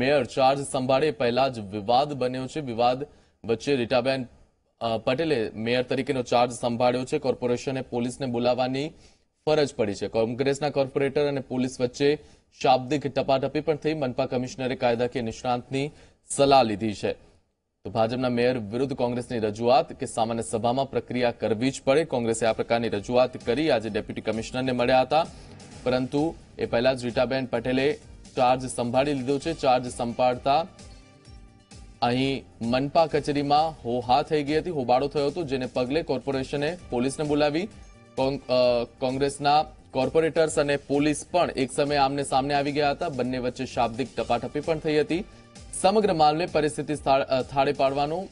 Mayor charge સંભાળે પહેલા જ વિવાદ બન્યો છે. વિવાદ વચ્ચે રીટાબેન પટેલે મેયર તરીકેનો ચાર્જ સંભાળ્યો છે. કોર્પોરેશને પોલીસને બોલાવવાની ફરજ પડી છે. કોંગ્રેસના કોર્પોરેટર અને પોલીસ વચ્ચે શાબ્દિક ટપાટપી પણ થઈ. મનપા કમિશનરે કાયદાકીય નિષ્ણાંતની સલાહ લીધી છે. તો ભાજપના મેયર વિરુદ્ધ કોંગ્રેસની રજૂઆત કે સામાન્ય સભામાં પ્રક્રિયા કરવી જ પડે. કોંગ્રેસે આ પ્રકારની રજૂઆત કરી. આજે ડેપ્યુટી કમિશનરને મળ્યા હતા. પરંતુ એ પહેલા જ રીટાબેન પટેલે ચાર્જ સંભાળી લીધો છે ચાર્જ સંભાળતા અહીં મનપા કચેરીમાં હોહા થઈ ગઈ હતી, હોબાળો થયો હતો, જેને પગલે કોર્પોરેશને પોલીસને બોલાવી, કોંગ- કોંગ્રેસના કોર્પોરેટર્સ અને પોલીસ પણ એક સમયે આમને સામને આવી ગયા હતા. બંને વચ્ચે શાબ્દિક ટપાટપી પણ થઈ હતી. સમગ્ર મામલે પરિસ્થિતિ થાળે પાડવાનો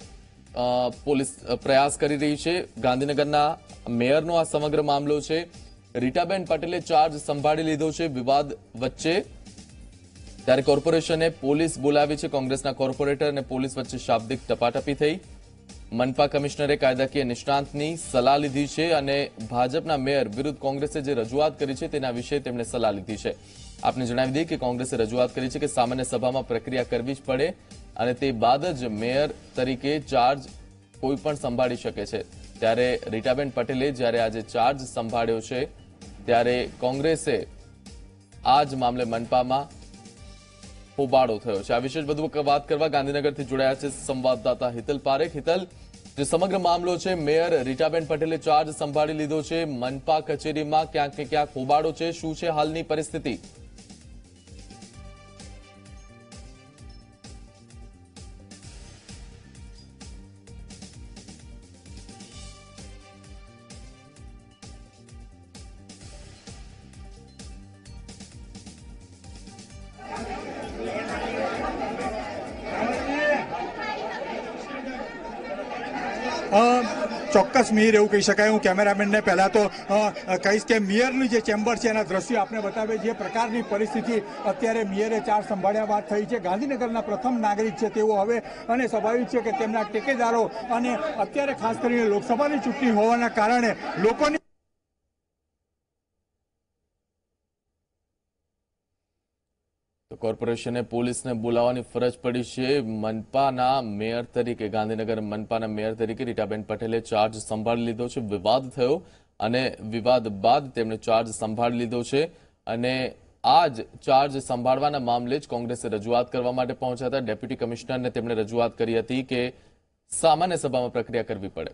પોલીસ પ્રયાસ કરી રહી છે. ગાંધીનગરના મેયરનો આ સમગ્ર મામલો છે. રીટાબેન પટેલે ચાર્જ સંભાળી લીધો છે. વિવાદ વચ્ચે ત્યારે કોર્પોરેશને પોલીસ બોલાવી છે કોંગ્રેસના કોર્પોરેટર અને પોલીસ વચ્ચે શાબ્દિક ટપાટપી થઈ. મનપા કમિશનરે કાયદાકીય નિષ્ણાંતની સલાહ લીધી છે અને ભાજપના મેયર વિરુદ્ધ કોંગ્રેસે જે રજૂઆત કરી છે તેના વિશે તેમણે સલાહ લીધી છે. આપને જણાવી દઈએ કે કોંગ્રેસે રજૂઆત કરી છે કે સામાન્ય સભામાં પ્રક્રિયા કરવી જ પડે અને તે બાદ જ મેયર તરીકે ચાર્જ કોઈ પણ સંભાળી શકે છે. ત્યારે રીટાબેન પટેલે જ્યારે આજે ચાર્જ સંભાળ્યો છે, ત્યારે કોંગ્રેસે આ જ મામલે મનપામાં હોબાળો થયો છે. આ વિશે વધુ વાત કરવા ગાંધીનગરથી જોડાયા છે સંવાદદાતા હિતલ પારેખ. હિતલ, જે સમગ્ર મામલો છે, મેયર રીટાબેન પટેલે ચાર્જ સંભાળી લીધો છે. મનપા કચેરીમાં ક્યાંક ને ક્યાંક હોબાળો છે. શું છે હાલની પરિસ્થિતિ? ચોક્કસ મિહિર એવું કહી શકાય. હું કેમેરામેનને પહેલાં તો કહીશ કે મિયરનું જે ચેમ્બર છે એના દ્રશ્યો આપણે બતાવે જે પ્રકારની પરિસ્થિતિ અત્યારે મિયરે ચાર સંભાળ્યા બાદ થઈ છે. ગાંધીનગરના પ્રથમ નાગરિક છે તેઓ હવે અને સ્વાભાવિક છે કે તેમના ટેકેદારો અને અત્યારે ખાસ કરીને લોકસભાની ચૂંટણી હોવાના કારણે લોકોની કોર્પોરેશને પોલીસને બોલાવવાની ફરજ પડી છે. મનપાના મેયર તરીકે, ગાંધીનગર મનપાના મેયર તરીકે રીટાબેન પટેલે ચાર્જ સંભાળી લીધો છે. વિવાદ થયો અને વિવાદ બાદ તેમણે ચાર્જ સંભાળી લીધો છે. અને આ જ ચાર્જ સંભાળવાના મામલે જ કોંગ્રેસે રજૂઆત કરવા માટે પહોંચ્યા હતા. ડેપ્યુટી કમિશનરને તેમણે રજૂઆત કરી હતી કે સામાન્ય સભામાં પ્રક્રિયા કરવી પડે.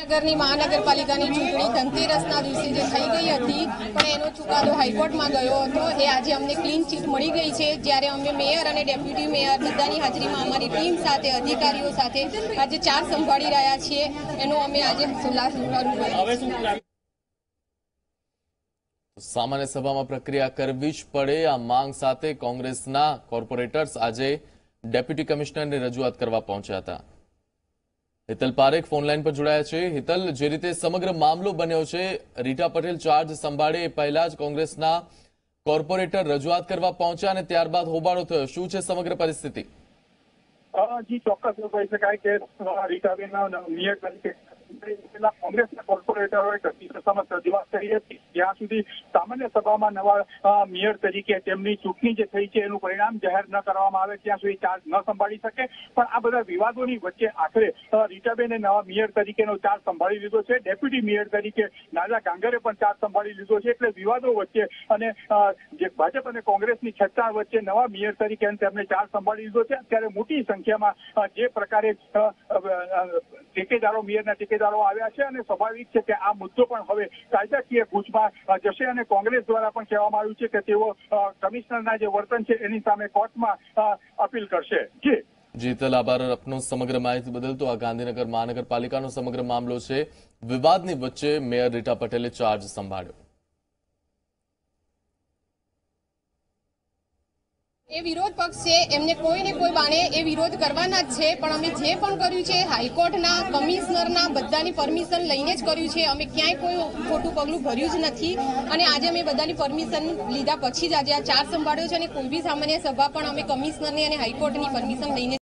નગરની મહાનગરપાલિકાની ચૂંટણી ધનતેરસના દિવસે જે થઈ ગઈ હતી પણ એનો ચુકાદો હાઈકોર્ટમાં ગયો હતો. એ આજે અમને ક્લીન ચીટ મળી ગઈ છે. જ્યારે અમે મેયર અને ડેપ્યુટી મેયર બધાની હાજરીમાં અમારી ટીમ સાથે અધિકારીઓ સાથે આજે ચાર સંભાળી રહ્યા છીએ. એનો અમે આજે સામાન્ય સભામાં પ્રક્રિયા કરવી જ પડે. આ માંગ સાથે કોંગ્રેસના કોર્પોરેટર્સ આજે ડેપ્યુટી કમિશનરને રજૂઆત કરવા પહોંચ્યા હતા. હિતલ પારેખ ફોનલાઈન પર જોડાયા છે. હિતલ, જે રીતે સમગ્ર મામલો બન્યો છે, રીટા પટેલ ચાર્જ સંભાળે પહેલા જ કોંગ્રેસના કોર્પોરેટર રજૂઆત કરવા પહોંચ્યા અને ત્યારબાદ હોબાળો થયો. શું છે સમગ્ર પરિસ્થિતિ? જી, ચોક્કસ કહી શકાય કે રીટાબેન નિયત તરીકે કોંગ્રેસના કોર્પોરેટરોએ સભામાં રજૂઆત કરી હતી. જ્યાં સુધી સામાન્ય સભામાં નવા મેયર તરીકે તેમની ચૂંટણી જે થઈ છે એનું પરિણામ જાહેર ન કરવામાં આવે ત્યાં સુધી ચાર્જ ન સંભાળી શકે. પણ આ બધા વિવાદોની વચ્ચે આખરે રીટાબેને નવા મેયર તરીકેનો ચાર્જ સંભાળી લીધો છે. ડેપ્યુટી મેયર તરીકે નાજા ગાંગરે પણ ચાર્જ સંભાળી લીધો છે. એટલે વિવાદો વચ્ચે અને જે ભાજપ અને કોંગ્રેસની છત્તા વચ્ચે નવા મેયર તરીકે તેમને ચાર્જ સંભાળી લીધો છે. અત્યારે મોટી સંખ્યામાં જે પ્રકારે ટેકેદારો મેયરના અ, મેયરના આવ્યા છે અને સ્વાભાવિક છે કે આ મુદ્દો પણ હવે કાયદાકીય ગૂંચમાં જશે અને કોંગ્રેસ દ્વારા પણ કહેવામાં આવ્યું છે કે તેઓ કમિશનરના જે વર્તન છે એની સામે કોર્ટમાં અપીલ કરશે. જી. જીતલ આભાર. આપનો સમગ્ર માહિતી બદલ તો આ ગાંધીનગર મહાનગરપાલિકાનો સમગ્ર મામલો છે. વિવાદની વચ્ચે મેયર રીટા પટેલે ચાર્જ સંભાળ્યો. એ વિરોધ પક્ષ છે, એમને કોઈ ને કોઈ બાણે એ વિરોધ કરવાના જ છે, પણ અમે જે પણ કર્યું છે, હાઈકોર્ટના, કમિશનરના બધાની પરમિશન લઈને જ કર્યું છે. અમે ક્યાંય કોઈ ખોટું પગલું ભર્યું જ નથી. અને આજે અમે બધાની પરમિશન લીધા પછી જ આજે આ ચાર સંભાળ્યો છે અને કોઈ બી સામાન્ય સભા પણ અમે કમિશનરની અને હાઈકોર્ટની પરમિશન લઈને